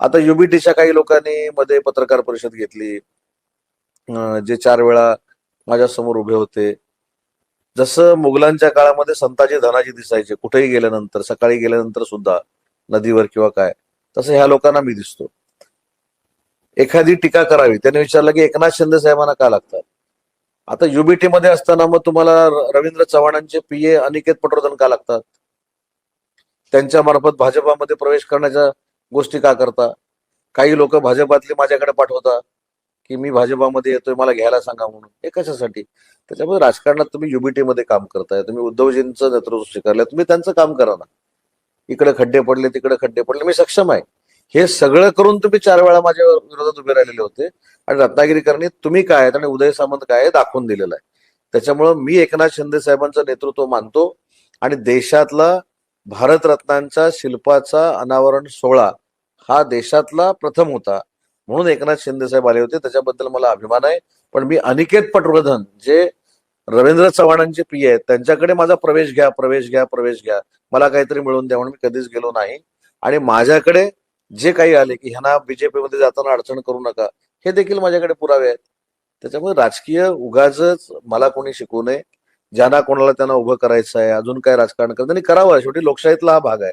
आता युबीटीच्या काही लोकांनी मध्ये पत्रकार परिषद घेतली. जे चार वेळा माझ्यासमोर उभे होते. जसं मुघलांच्या काळामध्ये संताजी धनाजी दिसायचे कुठेही गेल्यानंतर सकाळी गेल्यानंतर सुद्धा नदीवर किंवा काय तसं ह्या लोकांना मी दिसतो. एखादी टीका करावी. त्याने विचारलं की एकनाथ शिंदे साहेबांना का लागतात? आता युबीटी मध्ये असताना मग तुम्हाला रवींद्र चव्हाणांचे पीए अनिकेत पटवर्धन का लागतात? त्यांच्या मार्फत भाजपामध्ये प्रवेश करण्याच्या गोष्टी का करता? काही लोक भाजपातले माझ्याकडे पाठवता की मी भाजपामध्ये येतोय मला घ्यायला सांगा म्हणून. हे कशासाठी? त्याच्यामुळे राजकारणात तुम्ही युबीटीमध्ये काम करताय तुम्ही उद्धवजींचं नेतृत्व स्वीकारलं तुम्ही त्यांचं काम करा ना. इकडे खड्डे पडले तिकडे खड्डे पडले मी सक्षम आहे. हे सगळं करून तुम्ही चार वेळा माझ्या विरोधात उभे राहिलेले होते आणि रत्नागिरीकरणी तुम्ही काय आहेत आणि उदय सामंत काय आहे दाखवून दिलेलं आहे. त्याच्यामुळं मी एकनाथ शिंदे साहेबांचं नेतृत्व मानतो आणि देशातला भारतरत्नांचा शिल्पाचा अनावरण सोहळा हा देशातला प्रथम होता. म्हणून एकनाथ शिंदे साहेब आले होते. त्याच्याबद्दल मला अभिमान आहे. पण मी अनिकेत पटवर्धन जे रवींद्र चव्हाणांचे प्रिय आहेत त्यांच्याकडे माझा प्रवेश घ्या प्रवेश घ्या प्रवेश घ्या. मला काहीतरी मिळवून द्या म्हणून मी कधीच गेलो नाही. आणि माझ्याकडे जे काही आले की ह्यांना बीजेपी मध्ये जाताना अडचण करू नका हे देखील माझ्याकडे पुरावे आहेत. त्याच्यामुळे राजकीय उगाच मला कोणी शिकवू नये. ज्यांना कोणाला त्यांना उभं करायचं आहे अजून काय राजकारण करत त्यांनी करावं शेवटी लोकशाहीतला हा भाग आहे.